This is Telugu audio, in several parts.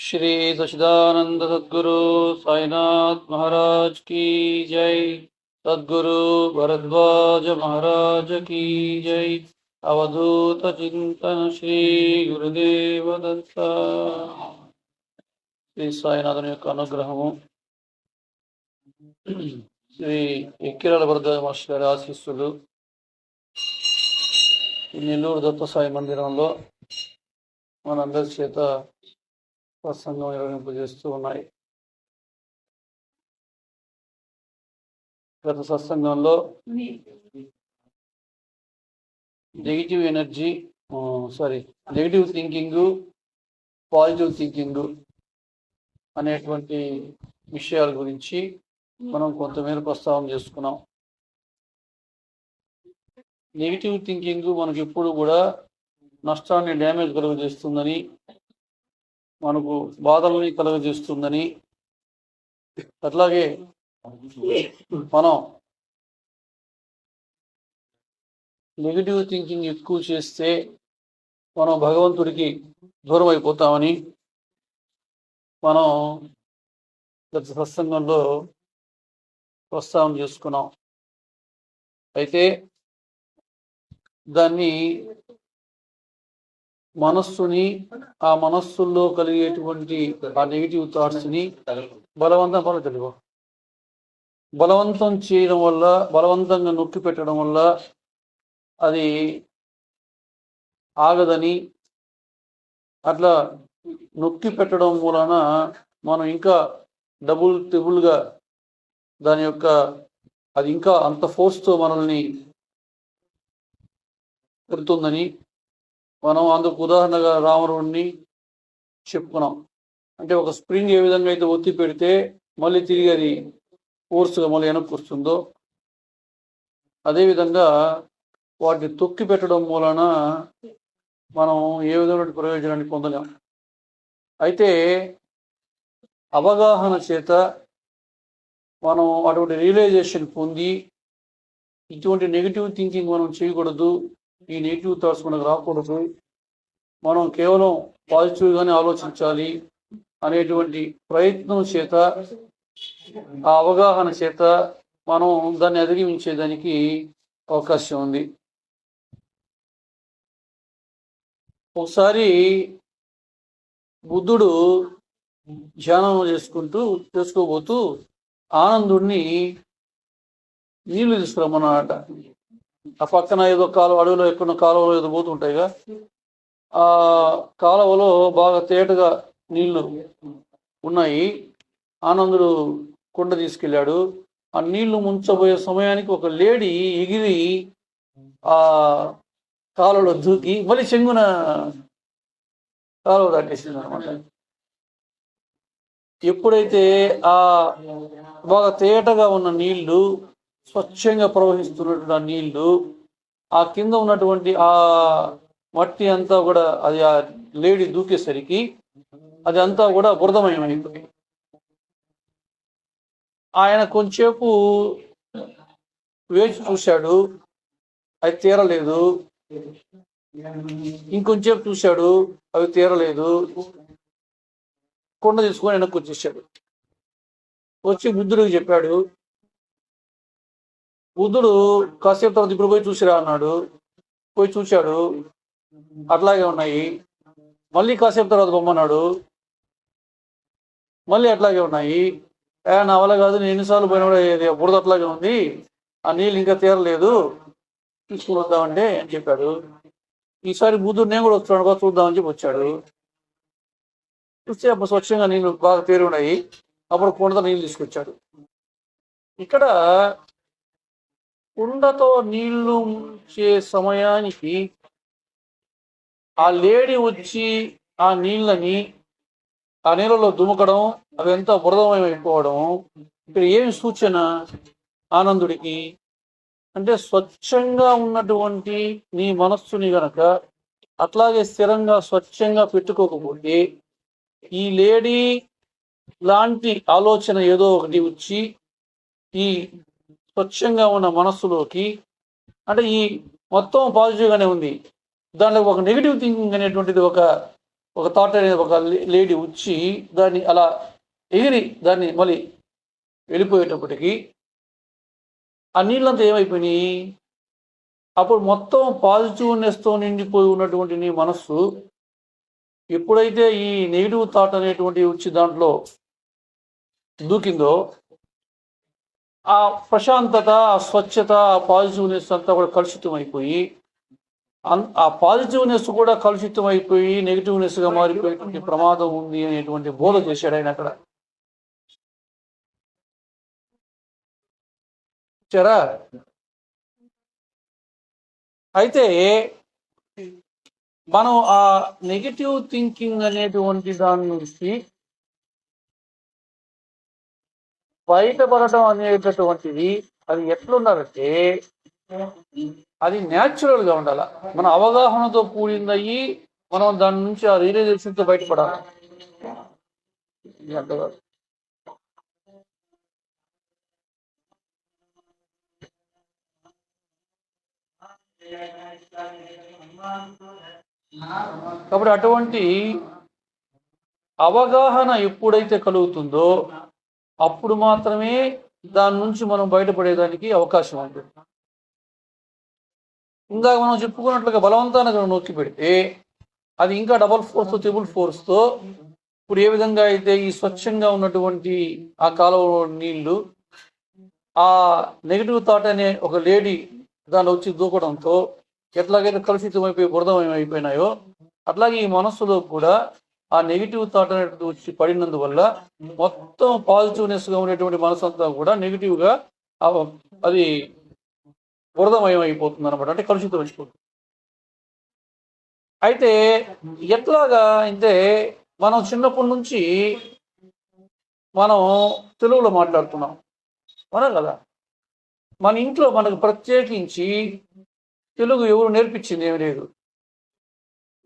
श्री सचिदानंद सद्गुरु साईनाथ महाराज की जय सद्गुरु भरद्वाज महाराज की जय अवधूत चिंतन श्री గురుదేవ దత్త శ్రీ సాయినాథుని యొక్క అనుగ్రహము శ్రీ ఎక్కిరాల భరద్వాజ మాస్టర్ గారి ఆశీస్సులు ఈ నెల్లూరు దత్త సాయి మందిరంలో మనందరి చేత ప్రసంగం నిర్వహింపజేస్తూ ఉన్నాయి. గత సత్సంగంలో negative energy sorry negative thinking positive thinking అనేటువంటి విషయాల గురించి మనం కొంతమేర ప్రస్తావన చేసుకున్నాం. నెగిటివ్ థింకింగ్ మనకి ఎప్పుడు కూడా నష్టాన్ని డ్యామేజ్ కలుగజేస్తుందని మనకు బాధల్ని కలుగజేస్తుందని అట్లాగే మనం నెగిటివ్ థింకింగ్ ఎక్కువ చేస్తే మనం భగవంతుడికి దూరం అయిపోతామని మనం గత సత్సంగంలో ప్రస్తావన చేసుకున్నాం. అయితే దాన్ని మనస్సుని ఆ మనస్సుల్లో కలిగేటువంటి ఆ నెగిటివ్ థాట్స్ని బలవంతం పనులు తెలుగు. బలవంతం చేయడం వల్ల బలవంతంగా నొక్కి పెట్టడం వల్ల అది ఆగదని అట్లా నొక్కి పెట్టడం వలన మనం ఇంకా డబుల్ ట్రిబుల్గా దాని యొక్క అది ఇంకా అంత ఫోర్స్తో మనల్ని పెడుతుందని మనం అందుకు ఉదాహరణగా రావణుడిని చెప్పుకున్నాం. అంటే ఒక స్ప్రింగ్ ఏ విధంగా అయితే ఒత్తి పెడితే మళ్ళీ తిరిగి అది ఫోర్స్గా మళ్ళీ వెనక్కి వస్తుందో అదేవిధంగా వాటిని తొక్కి పెట్టడం మూలన మనం ఏ విధమైన ప్రయోజనాన్ని పొందలేం. అయితే అవగాహన చేత మనం అటువంటి రియలైజేషన్ పొంది ఇటువంటి నెగిటివ్ థింకింగ్ మనం చేయకూడదు. ఈ నెగిటివ్ థాట్స్ మనకు రాకూడదు. మనం కేవలం పాజిటివ్గానే ఆలోచించాలి అనేటువంటి ప్రయత్నం చేత ఆ అవగాహన చేత మనం దాన్ని అధిగమించేదానికి అవకాశం ఉంది. ఒకసారి బుద్ధుడు ధ్యానం చేసుకుంటూ చేసుకోబోతూ ఆనందుడిని నీళ్ళు తీసుకురమ్మన్నాడట. ఆ పక్కన ఏదో కాలువ అడవిలో ఎక్కడ కాలువలో ఏదో పోతుంటాయిగా. ఆ కాలువలో బాగా తేటగా నీళ్ళు ఉన్నాయి. ఆనందుడు కుండ తీసుకెళ్ళాడు. ఆ నీళ్ళు ముంచబోయే సమయానికి ఒక లేడీ ఎగిరి ఆ కాలువలో దూకి మళ్ళీ చెంగున కాలువ దాటేసింది అనమాట ఎప్పుడైతే ఆ బాగా తేటగా ఉన్న నీళ్ళు స్వచ్ఛంగా ప్రవహిస్తున్నటువంటి ఆ నీళ్ళు ఆ కింద ఉన్నటువంటి ఆ మట్టి అంతా కూడా అది ఆ లేడీ దూకేసరికి అది అంతా కూడా బురదమయమైపోయింది. ఆయన కొంచెంసేపు వేచి చూశాడు అది తీరలేదు. ఇంకొంచెంసేపు చూశాడు అవి తీరలేదు. కొండ తీసుకొని వెనక్కి వచ్చేసాడు. వచ్చి బుద్ధుడికి చెప్పాడు బుద్ధుడు కాసేపు తర్వాత ఇప్పుడు పోయి చూసిరా అన్నాడు. పోయి చూశాడు. అట్లాగే ఉన్నాయి. మళ్ళీ కాసేపు తర్వాత బొమ్మన్నాడు మళ్ళీ అట్లాగే ఉన్నాయి. ఏ నా వల్ల కాదు నేను ఎన్నిసార్లు పోయినా కూడా బురద అట్లాగే ఉంది. ఆ నీళ్ళు ఇంకా తీరలేదు. తీసుకుని వద్దామంటే అని చెప్పాడు. ఈసారి బుద్ధుడు నేను కూడా వస్తున్నాడు చూద్దామని చెప్పి వచ్చాడు. చూస్తే అప్పుడు స్వచ్ఛంగా నీళ్ళు బాగా తేరి ఉన్నాయి అప్పుడు కొండతో నీళ్ళు తీసుకొచ్చాడు. ఇక్కడ కుండతో నీళ్ళు ముంచే సమయానికి ఆ లేడీ వచ్చి ఆ నీళ్ళని ఆ నీళ్ళలో దుమకడం అవి ఎంత బురదమయమైపోవడం ఇక్కడ ఏమి సూచన ఆనందుడికి? అంటే స్వచ్ఛంగా ఉన్నటువంటి నీ మనస్సుని గనక అట్లాగే స్థిరంగా స్వచ్ఛంగా పెట్టుకోకపోతే ఈ లేడీ లాంటి ఆలోచన ఏదో ఒకటి వచ్చి ఈ స్వచ్ఛంగా ఉన్న మనస్సులోకి అంటే ఈ మొత్తం పాజిటివ్గానే ఉంది. దాంట్లో ఒక నెగిటివ్ థింకింగ్ అనేటువంటిది ఒక ఒక థాట్ అనేది ఒక లేడీ వచ్చి దాన్ని అలా ఎగిరి దాన్ని మళ్ళీ వెళ్ళిపోయేటప్పటికి ఆ నీళ్ళంతా ఏమైపోయినాయి? అప్పుడు మొత్తం పాజిటివ్నెస్తో నిండిపోయి ఉన్నటువంటి నీ మనస్సు ఎప్పుడైతే ఈ నెగిటివ్ థాట్ అనేటువంటి వచ్చి దాంట్లో దూకిందో ఆ ప్రశాంతత ఆ స్వచ్ఛత ఆ పాజిటివ్నెస్ అంతా కూడా కలుషితం అయిపోయి అన్- ఆ పాజిటివ్నెస్ కూడా కలుషితం అయిపోయి నెగిటివ్నెస్గా మారిపోయేటువంటి ప్రమాదం ఉంది అనేటువంటి బోధ చేశాడు ఆయన అక్కడ. చరా అయితే మనం ఆ నెగిటివ్ థింకింగ్ అనేటువంటి దాని నుంచి బయటపడటం అనేటటువంటిది అది ఎట్లున్నారంటే అది న్యాచురల్గా ఉండాలి. మన అవగాహనతో కూడిందయ్యి మనం దాని నుంచి ఆ రియలైజేషన్తో బయటపడాలి. కాబట్టి అటువంటి అవగాహన ఎప్పుడైతే కలుగుతుందో అప్పుడు మాత్రమే దాని నుంచి మనం బయటపడేదానికి అవకాశం ఉంటుంది. ఇందాక మనం చెప్పుకున్నట్లుగా బలవంతాన్ని నొక్కి పెడితే అది ఇంకా డబల్ ఫోర్స్ త్రిబుల్ ఫోర్స్తో ఇప్పుడు ఏ విధంగా అయితే ఈ స్వచ్ఛంగా ఉన్నటువంటి ఆ కాలువ నీళ్ళు ఆ నెగిటివ్ థాట్ అనే ఒక లేడీ దానిలో వచ్చి దూకడంతో ఎట్లాగైతే కలుషితం అయిపోయి అయిపోయినాయో అట్లాగే ఈ మనస్సులో కూడా ఆ నెగిటివ్ థాట్ అనేది వచ్చి పడినందువల్ల మొత్తం పాజిటివ్నెస్గా ఉండేటువంటి మనసు అంతా కూడా నెగిటివ్గా అది బురదమయం అయిపోతుంది అనమాట అంటే కలుషితం అయిపోతుంది. అయితే ఎట్లాగా అంటే మనం చిన్నప్పటి నుంచి మనం తెలుగులో మాట్లాడుతున్నాం. అవునా కదా? మన ఇంట్లో మనకు ప్రత్యేకించి తెలుగు ఎవరు నేర్పించింది ఏమి లేదు.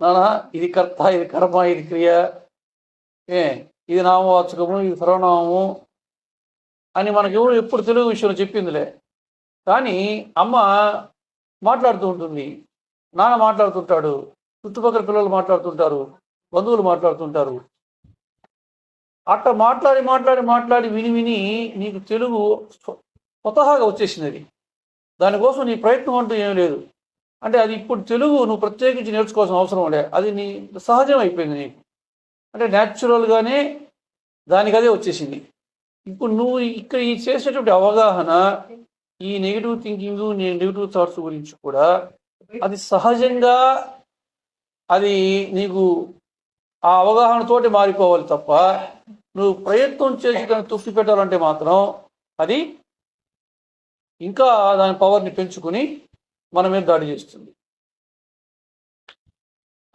నానా ఇది కర్త ఇది కర్మ ఇది క్రియ. ఏ ఇది నామవాచకము ఇది సర్వనామము అని మనకు ఎవరు ఎప్పుడు తెలుగు విషయంలో చెప్పిందిలే. కానీ అమ్మ మాట్లాడుతూ ఉంటుంది. నాన్న మాట్లాడుతుంటాడు. చుట్టుపక్కల పిల్లలు మాట్లాడుతుంటారు. బంధువులు మాట్లాడుతుంటారు. అట్లా మాట్లాడి మాట్లాడి మాట్లాడి విని విని నీకు తెలుగు స్వతహాగా వచ్చేసింది అది దానికోసం నీ ప్రయత్నం అంటూ ఏం లేదు. అంటే అది ఇప్పుడు తెలుగు నువ్వు ప్రత్యేకించి నేర్చుకోవాల్సిన అవసరం లే. అది నీ సహజం అయిపోయింది నీకు. అంటే న్యాచురల్గానే దానికి అదే వచ్చేసింది. ఇప్పుడు నువ్వు ఇక్కడ ఈ చేసేటువంటి అవగాహన ఈ నెగిటివ్ థింకింగ్ నెగిటివ్ థాట్స్ గురించి కూడా అది సహజంగా అది నీకు ఆ అవగాహనతోటి మారిపోవాలి తప్ప నువ్వు ప్రయత్నం చేసి దాన్ని తృప్తి పెట్టాలంటే మాత్రం అది ఇంకా దాని పవర్ని పెంచుకుని మన మీద దాడి చేస్తుంది?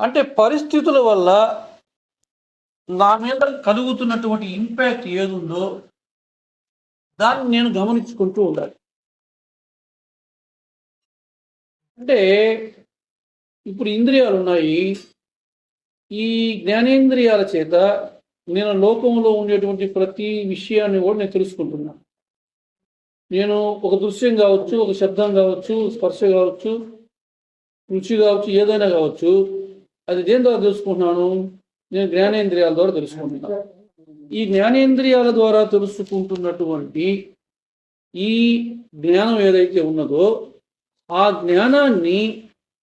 అంటే పరిస్థితుల వల్ల నా మీద కలుగుతున్నటువంటి ఇంపాక్ట్ ఏదుందో దాన్ని నేను గమనించుకుంటూ ఉండాలి. అంటే ఇప్పుడు ఇంద్రియాలు ఉన్నాయి. ఈ జ్ఞానేంద్రియాల చేత నేను లోకంలో ఉండేటువంటి ప్రతి విషయాన్ని కూడా నేను తెలుసుకుంటున్నాను. నేను ఒక దృశ్యం కావచ్చు ఒక శబ్దం కావచ్చు స్పర్శ కావచ్చు రుచి కావచ్చు ఏదైనా కావచ్చు అది దేని ద్వారా తెలుసుకుంటున్నాను? నేను జ్ఞానేంద్రియాల ద్వారా తెలుసుకుంటున్నాను. ఈ జ్ఞానేంద్రియాల ద్వారా తెలుసుకుంటున్నటువంటి ఈ జ్ఞానం ఏదైతే ఉన్నదో ఆ జ్ఞానాన్ని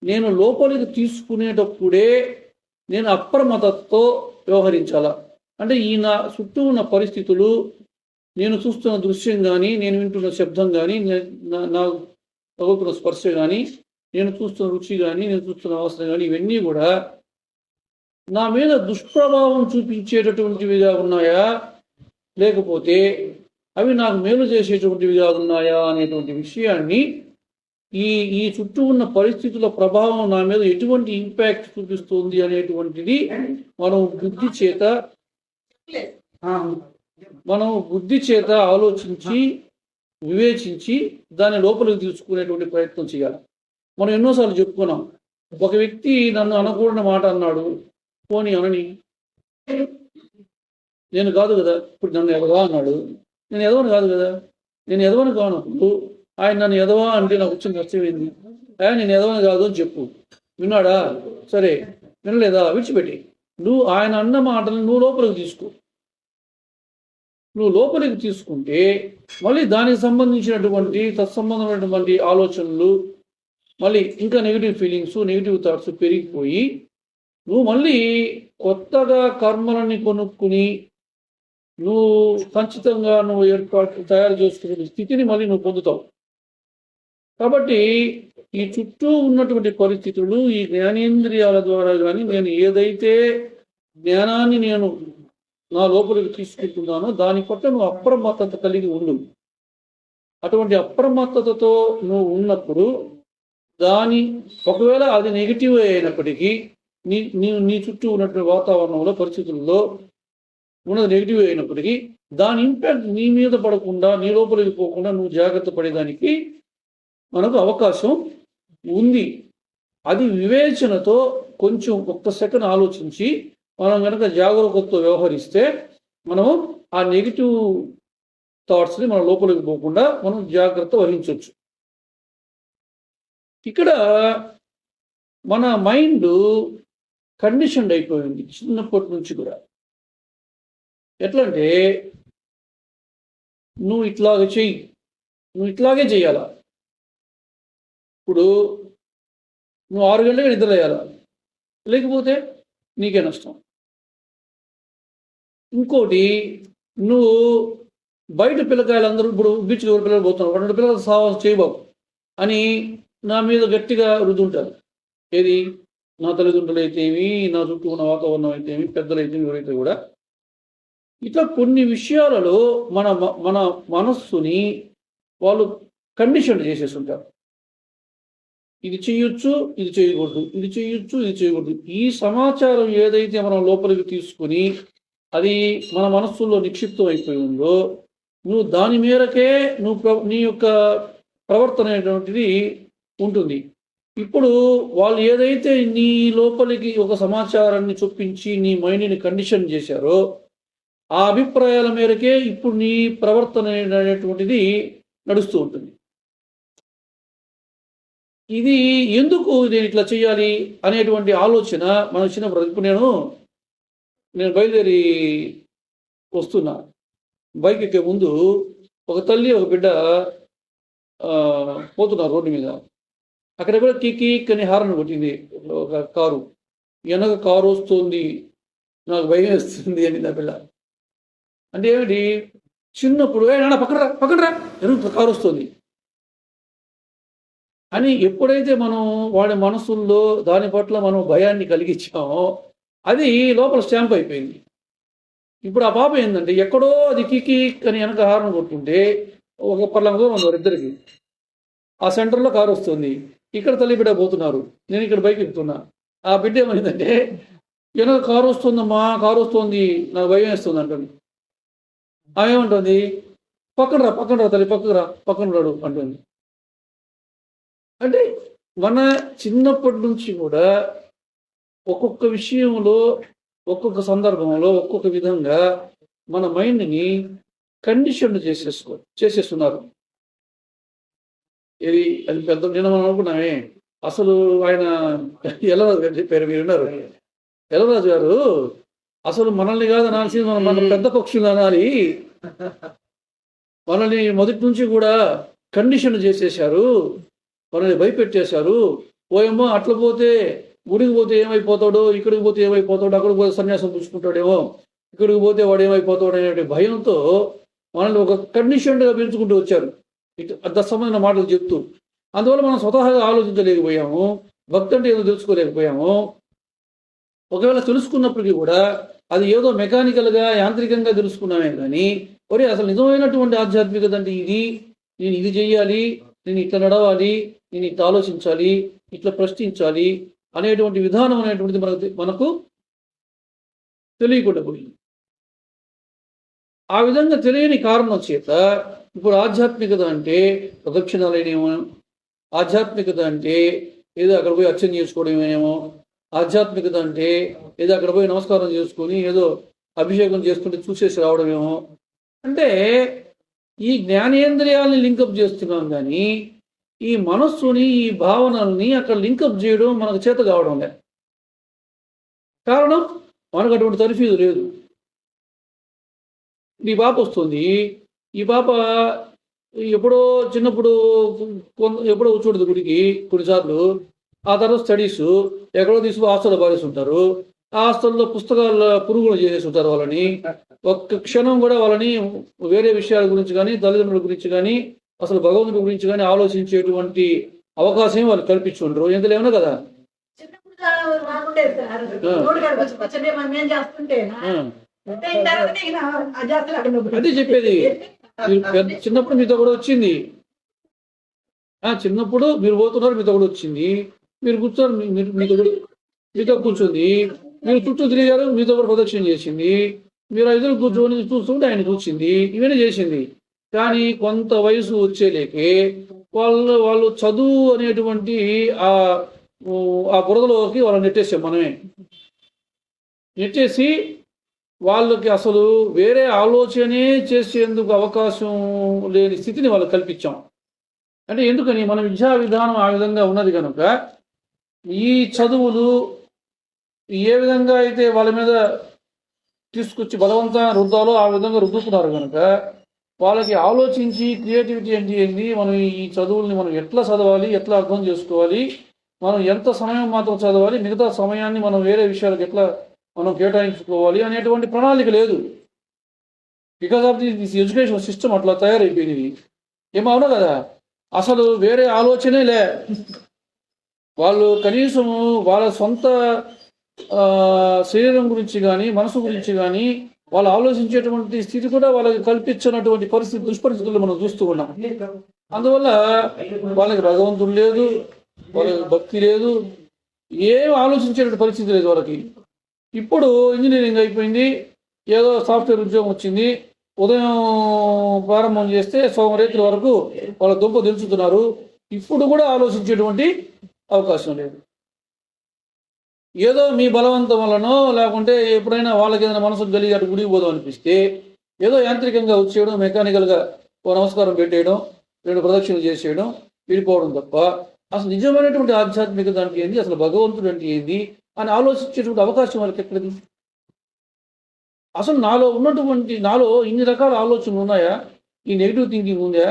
నేను లోపలికి తీసుకునేటప్పుడే నేను అప్రమత్తతో వ్యవహరించాల? అంటే ఈ నా చుట్టూ ఉన్న పరిస్థితులు నేను చూస్తున్న దృశ్యం కానీ నేను వింటున్న శబ్దం కానీ నాకు తగులుతున్న స్పర్శ కానీ నేను చూస్తున్న రుచి కానీ నేను చూస్తున్న అవసరం కానీ ఇవన్నీ కూడా నా మీద దుష్ప్రభావం చూపించేటటువంటివిగా ఉన్నాయా? లేకపోతే అవి నాకు మేలు చేసేటువంటివిగా ఉన్నాయా? అనేటువంటి విషయాన్ని ఈ ఈ చుట్టూ ఉన్న పరిస్థితుల ప్రభావం నా మీద ఎటువంటి ఇంపాక్ట్ చూపిస్తుంది అనేటువంటిది మనం బుద్ధి చేత మనం బుద్ధి చేత ఆలోచించి వివేచించి దాన్ని లోపలికి తీసుకునేటువంటి ప్రయత్నం చేయాలి. మనం ఎన్నోసార్లు చెప్పుకున్నాం. ఒక వ్యక్తి నన్ను అనకూడని మాట అన్నాడు పోని అనని. నేను కాదు కదా ఇప్పుడు నన్ను ఎదవా అన్నాడు. నేను ఎదవని కాదు కదా నేను ఎదవని కానప్పుడు ఆయన నన్ను ఎదవా అంటే నాకు వచ్చిన కష్టం ఏంది? ఆయన నేను ఎదవని కాదు అని చెప్పు. విన్నాడా? సరే. వినలేదా? విడిచిపెట్టి. నువ్వు ఆయన అన్న మాటలు నువ్వు లోపలికి తీసుకో. నువ్వు లోపలికి తీసుకుంటే మళ్ళీ దానికి సంబంధించినటువంటి తత్సంబంధమైనటువంటి ఆలోచనలు మళ్ళీ ఇంకా నెగిటివ్ ఫీలింగ్స్ నెగిటివ్ థాట్స్ పెరిగిపోయి నువ్వు మళ్ళీ కొత్తగా కర్మలని కొనుక్కుని నువ్వు సంచితంగా నువ్వు ఏర్పాటు తయారు చేసుకునే స్థితిని మళ్ళీ నువ్వు పొందుతావు. కాబట్టి ఈ చుట్టూ ఉన్నటువంటి పరిస్థితులు ఈ జ్ఞానేంద్రియాల ద్వారా కానీ నేను ఏదైతే జ్ఞానాన్ని నేను నా లోపలికి తీసుకుంటున్నానో దాని పట్ల నువ్వు అప్రమత్తత కలిగి ఉండు. అటువంటి అప్రమత్తతతో నువ్వు ఉన్నప్పుడు దాని ఒకవేళ అది నెగిటివ్ అయినప్పటికీ నీ నీ నీ చుట్టూ ఉన్నటువంటి వాతావరణంలో పరిస్థితుల్లో ఉన్నది నెగిటివ్ అయినప్పటికీ దాని ఇంపాక్ట్ నీ మీద పడకుండా నీ లోపలికి పోకుండా నువ్వు జాగ్రత్త పడేదానికి మనకు అవకాశం ఉంది. అది వివేచనతో కొంచెం ఒక్క సెకండ్ ఆలోచించి మనం కనుక జాగరూకతతో వ్యవహరిస్తే మనము ఆ నెగిటివ్ థాట్స్ని మన లోపలికి పోకుండా మనం జాగ్రత్త వహించవచ్చు. ఇక్కడ మన మైండ్ కండిషన్డ్ అయిపోయింది చిన్నప్పటి నుంచి కూడా. ఎట్లా అంటే నువ్వు ఇట్లాగ చెయ్యి నువ్వు ఇట్లాగే చేయాలా ఇప్పుడు నువ్వు ఆరు గంటలకు నిద్రలేయాలా? లేకపోతే నీకే నష్టం. ఇంకోటి నువ్వు బయట పిల్లకాయలు అందరూ ఇప్పుడు బీచ్ ఎవరు పిల్లలు పోతున్నారు రెండు పిల్లలు సాహసం చేయబాకు అని నా మీద గట్టిగా రుద్దుంటారు. ఏది? నా తల్లిదండ్రులు అయితేమి నా చుట్టూ ఉన్న వాతావరణం అయితేమి పెద్దలు అయితే ఎవరైతే కూడా. ఇట్లా కొన్ని విషయాలలో మన మన మనస్సుని వాళ్ళు కండిషన్ చేసేస్తుంటారు ఇది చేయొచ్చు ఇది చేయకూడదు ఇది చేయొచ్చు ఇది చేయకూడదు. ఈ సమాచారం ఏదైతే మనం లోపలికి తీసుకుని అది మన మనస్సులో నిక్షిప్తం అయిపోయి ఉందో నువ్వు దాని మేరకే నువ్వు నీ యొక్క ప్రవర్తన అనేటువంటిది ఉంటుంది. ఇప్పుడు వాళ్ళు ఏదైతే నీ లోపలికి ఒక సమాచారాన్ని చొప్పించి నీ మైండ్ని కండిషన్ చేశారో ఆ అభిప్రాయాల మేరకే ఇప్పుడు నీ ప్రవర్తన అనేటువంటిది నడుస్తూ ఉంటుంది. ఇది ఎందుకు నేను ఇట్లా చేయాలి అనేటువంటి ఆలోచన మన చిన్నప్పుడు ఇప్పుడు నేను నేను బయలుదేరి వస్తున్నా. బైక్ ఎక్కే ముందు ఒక తల్లి ఒక బిడ్డ పోతున్నారు రోడ్డు మీద. అక్కడ కూడా కిక్ అని హారన్ కొట్టింది ఒక కారు. వెనక కారు వస్తుంది. నాకు భయం వేస్తుంది అని నా పిల్ల అంటే ఏమిటి? చిన్నప్పుడు ఏ నాన్న పక్కన రా పక్కన రా. వెనక కారు వస్తుంది. అని ఎప్పుడైతే మనం వాడి మనసుల్లో దాని పట్ల మనం భయాన్ని కలిగించామో అది లోపల స్టాంప్ అయిపోయింది. ఇప్పుడు ఆ పాప ఏంటంటే ఎక్కడో అది కికి అని వెనక హారం కొట్టుంటే ఒక పర్లం దూరం ఉంది ఇద్దరికి. ఆ సెంటర్లో కారు వస్తుంది. ఇక్కడ తల్లి బిడ్డ పోతున్నారు. నేను ఇక్కడ బైక్ ఎక్కుతున్నా. ఆ బిడ్డ ఏమైందంటే వెనక కారు వస్తుందమ్మా కారు వస్తుంది నాకు భయం వేస్తుంది అంటుంది. ఆమె ఏమంటుంది పక్కన రా పక్కన రా తల్లి పక్కకు రా పక్కన రాడు అంటుంది. అంటే మన చిన్నప్పటి నుంచి కూడా ఒక్కొక్క విషయంలో ఒక్కొక్క సందర్భంలో ఒక్కొక్క విధంగా మన మైండ్ని కండిషన్ చేసేసుకో చేసేస్తున్నారు. ఇది అది పెద్ద నిన్న మనం అనుకున్నామే అసలు ఆయన ఎల్లరాజు గారు చెప్పారు మీరు విన్నారు ఎల్లరాజు గారు అసలు మనల్ని కాదు అనాల్సి మన మన పెద్ద పక్షులు అనాలి. మనల్ని మొదటి నుంచి కూడా కండిషన్ చేసేశారు మనల్ని భయపెట్టేశారు. ఓయేమో అట్లా పోతే గుడికి పోతే ఏమైపోతాడో ఇక్కడికి పోతే ఏమైపోతాడో అక్కడికి పోతే సన్యాసం పుచ్చుకుంటాడేమో. ఇక్కడికి పోతే వాడు ఏమైపోతాడు అనే భయంతో మనల్ని ఒక కండిషన్గా పెంచుకుంటూ వచ్చారు. ఇటు అంత సంబంధించిన మాటలు చెప్తూ. అందువల్ల మనం స్వతహాగా ఆలోచించలేకపోయాము. భక్తి అంటే ఏదో తెలుసుకోలేకపోయాము. ఒకవేళ తెలుసుకున్నప్పటికీ కూడా అది ఏదో మెకానికల్గా యాంత్రికంగా తెలుసుకున్నామే కానీ ఒరే అసలు నిజమైనటువంటి ఆధ్యాత్మికత అంటే ఇది? నేను ఇది చేయాలి నేను ఇట్లా నడవాలి నేను ఇట్లా ఆలోచించాలి ఇట్లా ప్రశ్నించాలి అనేటువంటి విధానం అనేటువంటిది మనకు మనకు తెలియకుండా పోయింది ఆ విధంగా తెలియని కారణం చేత ఇప్పుడు ఆధ్యాత్మికత అంటే ప్రదక్షిణాలనేమో ఆధ్యాత్మికత అంటే ఏదో అక్కడ పోయి అర్చన చేసుకోవడమేమో ఆధ్యాత్మికత అంటే ఏదో అక్కడ పోయి నమస్కారం చేసుకొని ఏదో అభిషేకం చేసుకుంటే చూసేసి రావడమేమో. అంటే ఈ జ్ఞానేంద్రియాలని లింకప్ చేస్తున్నాం కానీ ఈ మనస్సుని ఈ భావనల్ని అక్కడ లింకప్ చేయడం మనకు చేత కావడం లేదు కారణం మనకు అటువంటి తరఫీదు లేదు. ఈ పాప వస్తుంది. ఈ పాప ఎప్పుడో చిన్నప్పుడు ఎప్పుడో చూడదు గుడికి కొన్నిసార్లు ఆ తర్వాత స్టడీస్ ఎక్కడో తీసుకు హాస్టల్లో పారేస్తుంటారు. ఆ హాస్టల్లో పుస్తకాల పురుగులు చేసేస్తుంటారు వాళ్ళని. ఒక్క క్షణం కూడా వాళ్ళని వేరే విషయాల గురించి కానీ తల్లిదండ్రుల గురించి కానీ అసలు భగవంతుడి గురించి కానీ ఆలోచించేటువంటి అవకాశం వాళ్ళు కల్పించుంటారు ఎందులో ఏమన్నా కదా. అదే చెప్పేది. చిన్నప్పుడు మీతో కూడా వచ్చింది. ఆ చిన్నప్పుడు మీరు పోతున్నారు మీతో కూడా వచ్చింది. మీరు కూర్చొని మీతో మీతో కూర్చుంది. మీరు చుట్టూ తిరిగారు మీతో కూడా ప్రదక్షిణ చేసింది. మీరు ఐదుగురు కూర్చొని చూస్తుంటే ఆయన కూర్చుంది. ఇవన్నీ చేసింది. కానీ కొంత వయసు వచ్చేలేకే వాళ్ళు వాళ్ళు చదువు అనేటువంటి ఆ ఆ బురదలోకి వాళ్ళని నెట్టేసాం మనమే. నెట్టేసి వాళ్ళకి అసలు వేరే ఆలోచనే చేసేందుకు అవకాశం లేని స్థితిని వాళ్ళు కల్పించాం. అంటే ఎందుకని? మన విద్యా విధానం ఆ విధంగా ఉన్నది కనుక ఈ చదువులు ఏ విధంగా అయితే వాళ్ళ మీద తీసుకొచ్చి బలవంతంగా రుద్దాలో ఆ విధంగా రుద్దుతున్నారు కనుక వాళ్ళకి ఆలోచించి క్రియేటివిటీ అంటే ఏంటి మనం ఈ చదువుల్ని మనం ఎట్లా చదవాలి? ఎట్లా అర్థం చేసుకోవాలి? మనం ఎంత సమయం మాత్రం చదవాలి? మిగతా సమయాన్ని మనం వేరే విషయాలకు ఎట్లా మనం కేటాయించుకోవాలి? అనేటువంటి ప్రణాళిక లేదు. Because of the this education system అట్లా తయారైపోయింది ఏమవునా కదా? అసలు వేరే ఆలోచనే లే. వాళ్ళు కనీసం వాళ్ళ సొంత శరీరం గురించి కానీ మనసు గురించి కానీ వాళ్ళు ఆలోచించేటువంటి స్థితి కూడా వాళ్ళకి కల్పించినటువంటి పరిస్థితి దుష్పరిస్థితులు మనం చూస్తూ ఉన్నాం. అందువల్ల వాళ్ళకి భగవంతుడు లేదు వాళ్ళకి భక్తి లేదు ఏం ఆలోచించేటువంటి పరిస్థితి లేదు వాళ్ళకి. ఇప్పుడు ఇంజనీరింగ్ అయిపోయింది ఏదో సాఫ్ట్వేర్ ఉద్యోగం వచ్చింది ఉదయం ప్రారంభం చేస్తే సోమరేత్రి వరకు వాళ్ళ దుంప దించుతున్నారు ఇప్పుడు కూడా ఆలోచించేటువంటి అవకాశం లేదు. ఏదో మీ బలవంతం వలనో లేకుంటే ఎప్పుడైనా వాళ్ళకి ఏదైనా మనసుకు కలిగి అటు గుడికి పోదాం అనిపిస్తే ఏదో యాంత్రికంగా వచ్చేయడం మెకానికల్గా ఓ నమస్కారం పెట్టేయడం రెండు ప్రదక్షిణలు చేసేయడం విడిపోవడం తప్ప అసలు నిజమైనటువంటి ఆధ్యాత్మికత అంటే ఏంది అసలు భగవంతుడు అంటే ఏంది అని ఆలోచించేటువంటి అవకాశం వాళ్ళకి ఎక్కడిది అసలు నాలో ఉన్నటువంటి నాలో ఇన్ని రకాల ఆలోచనలు ఉన్నాయా? ఈ నెగిటివ్ థింకింగ్ ఉందా?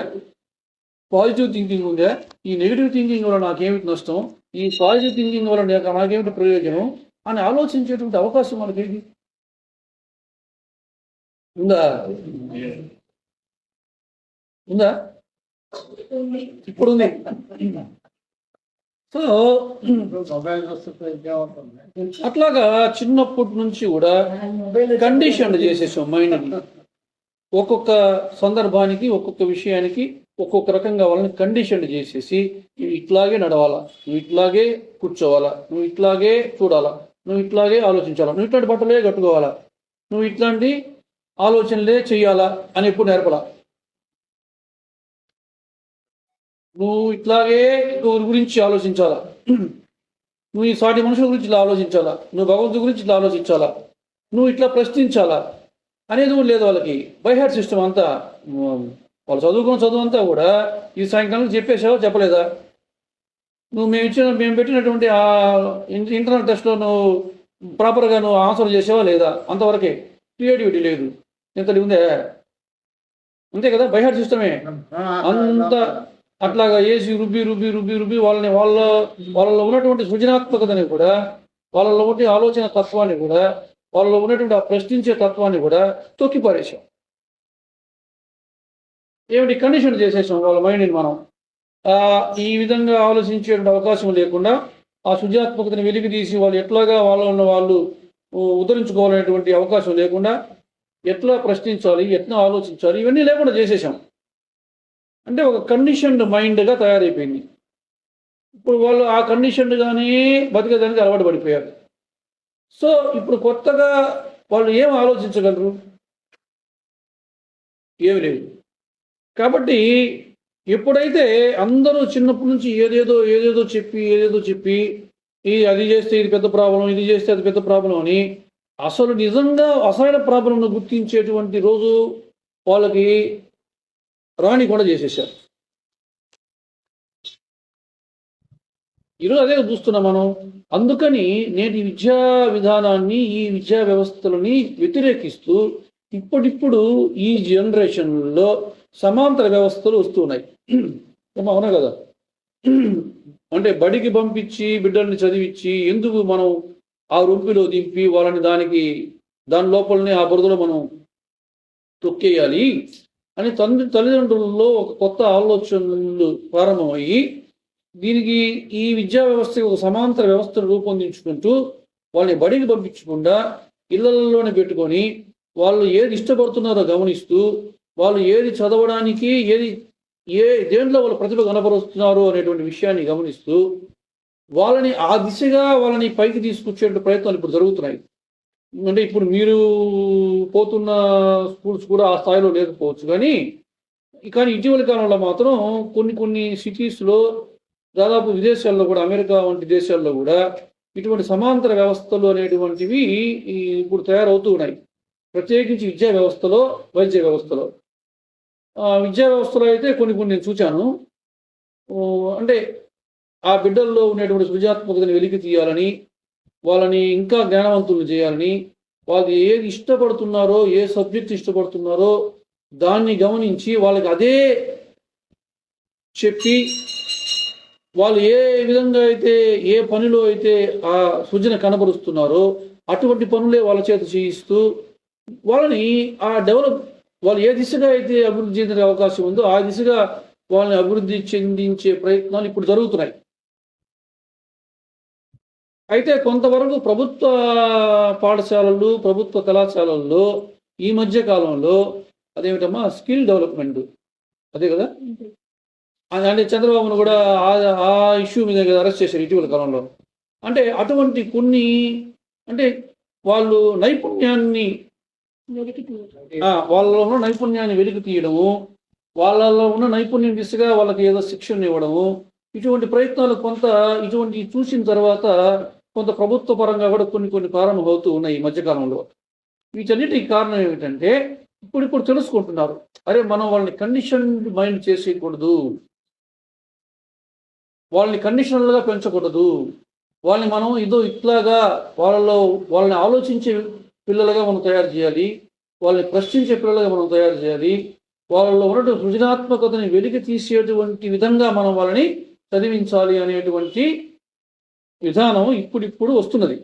పాజిటివ్ థింకింగ్ ఉందా? ఈ నెగిటివ్ థింకింగ్ వల్ల నాకేమిటి నష్టం? ఈ పాజిటివ్ థింకింగ్ వల్ల నాకు నాకేమిటి ప్రయోజనం అని ఆలోచించేటువంటి అవకాశం మనకి ఉందా? ఉందా? ఇప్పుడు ఉంది సో అట్లాగా చిన్నప్పటి నుంచి కూడా కండిషన్ చేసేసాం మైండ్ని ఒక్కొక్క సందర్భానికి ఒక్కొక్క విషయానికి ఒక్కొక్క రకంగా వాళ్ళని కండిషన్ చేసేసి నువ్వు ఇట్లాగే నడవాలా నువ్వు ఇట్లాగే కూర్చోవాలా నువ్వు ఇట్లాగే చూడాలా నువ్వు ఇట్లాగే ఆలోచించాలా నువ్వు ఇట్లాంటి బట్టలే కట్టుకోవాలా నువ్వు ఇట్లాంటి ఆలోచనలే చెయ్యాలా అని ఎప్పుడు నేర్పలా. నువ్వు ఇట్లాగే నువ్వు గురించి ఆలోచించాలా నువ్వు ఈ సాటి మనుషుల గురించి ఇట్లా ఆలోచించాలా నువ్వు భగవంతుడి గురించి ఇట్లా ఆలోచించాలా నువ్వు ఇట్లా ప్రశ్నించాలా అనేది కూడా లేదు వాళ్ళకి. బైహార్ట్ సిస్టమ్ అంతా వాళ్ళు చదువుకున్న చదువు అంతా కూడా ఈ సాయంకాలం చెప్పేసావా చెప్పలేదా? నువ్వు మేము ఇచ్చిన మేము పెట్టినటువంటి ఆ ఇంటర్నల్ టెస్ట్లో నువ్వు ప్రాపర్గా నువ్వు ఆన్సర్ చేసావా లేదా? అంతవరకే క్రియేటివిటీ లేదు. ఇంతటి ఉందే? అంతే కదా బైహార్ట్ సిస్టమే. అంత అట్లాగా వేసి రుబ్బి రుబ్బి రుబ్బి రుబ్బి వాళ్ళని వాళ్ళ వాళ్ళలో ఉన్నటువంటి సృజనాత్మకతని కూడా వాళ్ళలో ఉండే ఆలోచన తత్వాన్ని కూడా వాళ్ళలో ఉన్నటువంటి ఆ ప్రశ్నించే తత్వాన్ని కూడా తొక్కి పారేసాం ఏమిటి? కండిషన్ చేసేసాం వాళ్ళ మైండ్ని మనం. ఈ విధంగా ఆలోచించేటువంటి అవకాశం లేకుండా ఆ సృజనాత్మకతను వెలికి తీసి వాళ్ళు ఎట్లాగా వాళ్ళ వాళ్ళు ఉద్ధరించుకోవాలనేటువంటి అవకాశం లేకుండా ఎట్లా ప్రశ్నించాలి ఎట్లా ఆలోచించాలి ఇవన్నీ లేకుండా చేసేసాం. అంటే ఒక కండిషన్డ్ మైండ్గా తయారైపోయింది. ఇప్పుడు వాళ్ళు ఆ కండిషన్డ్గానే బతికేదానికి అలవాటు పడిపోయారు. సో ఇప్పుడు కొత్తగా వాళ్ళు ఏం ఆలోచించగలరు? ఏమి లేదు. కాబట్టి ఎప్పుడైతే అందరూ చిన్నప్పటి నుంచి ఏదేదో ఏదేదో చెప్పి ఏదేదో చెప్పి ఈ అది చేస్తే ఇది పెద్ద ప్రాబ్లం ఇది చేస్తే అది పెద్ద ప్రాబ్లం అని అసలు నిజంగా అసలైన ప్రాబ్లంను గుర్తించేటువంటి రోజు వాళ్ళకి రాణి కూడా చేసేసారు ఈరోజు అదే చూస్తున్నాం మనం. అందుకని నేటి విద్యా విధానాన్ని ఈ విద్యా వ్యవస్థలని వ్యతిరేకిస్తూ ఇప్పుడిప్పుడు ఈ జనరేషన్లో సమాంతర వ్యవస్థలు వస్తున్నాయి అవునా కదా? అంటే బడికి పంపించి బిడ్డల్ని చదివించి ఎందుకు మనం ఆ రొంపిలో దింపి వాళ్ళని దానికి దాని లోపలనే ఆ బురదలో మనం తొక్కేయాలి అని తండ్రి తల్లిదండ్రులలో ఒక కొత్త ఆలోచనలు ప్రారంభమయ్యి దీనికి ఈ విద్యా వ్యవస్థకి ఒక సమాంతర వ్యవస్థను రూపొందించుకుంటూ వాళ్ళని బడికి పంపించకుండా ఇళ్ళలోనే పెట్టుకొని వాళ్ళు ఏది ఇష్టపడుతున్నారో గమనిస్తూ వాళ్ళు ఏది చదవడానికి ఏది ఏ దేంట్లో వాళ్ళు ప్రతిభ కనపరుస్తున్నారు అనేటువంటి విషయాన్ని గమనిస్తూ వాళ్ళని ఆ దిశగా వాళ్ళని పైకి తీసుకొచ్చే ప్రయత్నాలు ఇప్పుడు జరుగుతున్నాయి. అంటే ఇప్పుడు మీరు పోతున్న స్కూల్స్ కూడా ఆ స్థాయిలో లేకపోవచ్చు కానీ కానీ ఇటీవల కాలంలో మాత్రం కొన్ని కొన్ని సిటీస్లో దాదాపు విదేశాల్లో కూడా అమెరికా వంటి దేశాల్లో కూడా ఇటువంటి సమాంతర వ్యవస్థలు అనేటువంటివి ఇప్పుడు తయారవుతూ ఉన్నాయి. ప్రత్యేకించి విద్యా వ్యవస్థలో వైద్య వ్యవస్థలో. విద్యా వ్యవస్థలో అయితే కొన్ని కొన్ని నేను చూశాను అంటే ఆ బిడ్డల్లో ఉండేటువంటి సృజనాత్మకతను వెలికి తీయాలని వాళ్ళని ఇంకా జ్ఞానవంతులు చేయాలని వాళ్ళు ఏది ఇష్టపడుతున్నారో ఏ సబ్జెక్ట్ ఇష్టపడుతున్నారో దాన్ని గమనించి వాళ్ళకి అదే చెప్పి వాళ్ళు ఏ విధంగా అయితే ఏ పనిలో అయితే ఆ సృజన కనబరుస్తున్నారో అటువంటి పనులే వాళ్ళ చేత చేయిస్తూ వాళ్ళని ఆ డెవలప్ వాళ్ళు ఏ దిశగా అయితే అభివృద్ధి చెందిన అవకాశం ఉందో ఆ దిశగా వాళ్ళని అభివృద్ధి చెందించే ప్రయత్నాలు ఇప్పుడు జరుగుతున్నాయి. అయితే కొంతవరకు ప్రభుత్వ పాఠశాలలు ప్రభుత్వ కళాశాలల్లో ఈ మధ్య కాలంలో అదేమిటమ్మా? Skill development. అదే కదా? అంటే చంద్రబాబును కూడా ఆ- ఇష్యూ మీద కదా అరెస్ట్ చేశారు ఇటీవల కాలంలో. అంటే అటువంటి కొన్ని అంటే వాళ్ళు నైపుణ్యాన్ని వాళ్ళలో ఉన్న నైపుణ్యాన్ని వెలికి తీయడము వాళ్ళలో ఉన్న నైపుణ్యం దిశగా వాళ్ళకి ఏదో శిక్షణ ఇవ్వడము ఇటువంటి ప్రయత్నాలు కొంత ఇటువంటి చూసిన తర్వాత కొంత ప్రభుత్వ పరంగా కూడా కొన్ని కొన్ని ప్రారంభమవుతూ ఉన్నాయి ఈ మధ్యకాలంలో. వీటన్నిటికి కారణం ఏమిటంటే ఇప్పుడు ఇప్పుడు తెలుసుకుంటున్నారు అరే మనం వాళ్ళని కండిషన్ మైండ్ చేసేయకూడదు. వాళ్ళని కండిషనల్గా పెంచకూడదు. వాళ్ళని మనం ఇదో ఇట్లాగా వాళ్ళలో వాళ్ళని ఆలోచించే పిల్లలుగా మనం తయారు చేయాలి వాళ్ళని ప్రశ్నించే పిల్లలుగా మనం తయారు చేయాలి వాళ్ళలో ఉన్నటువంటి సృజనాత్మకతని వెలికి తీసేటువంటి విధంగా మనం వాళ్ళని చదివించాలి అనేటువంటి విధానం ఇప్పుడిప్పుడు వస్తున్నది.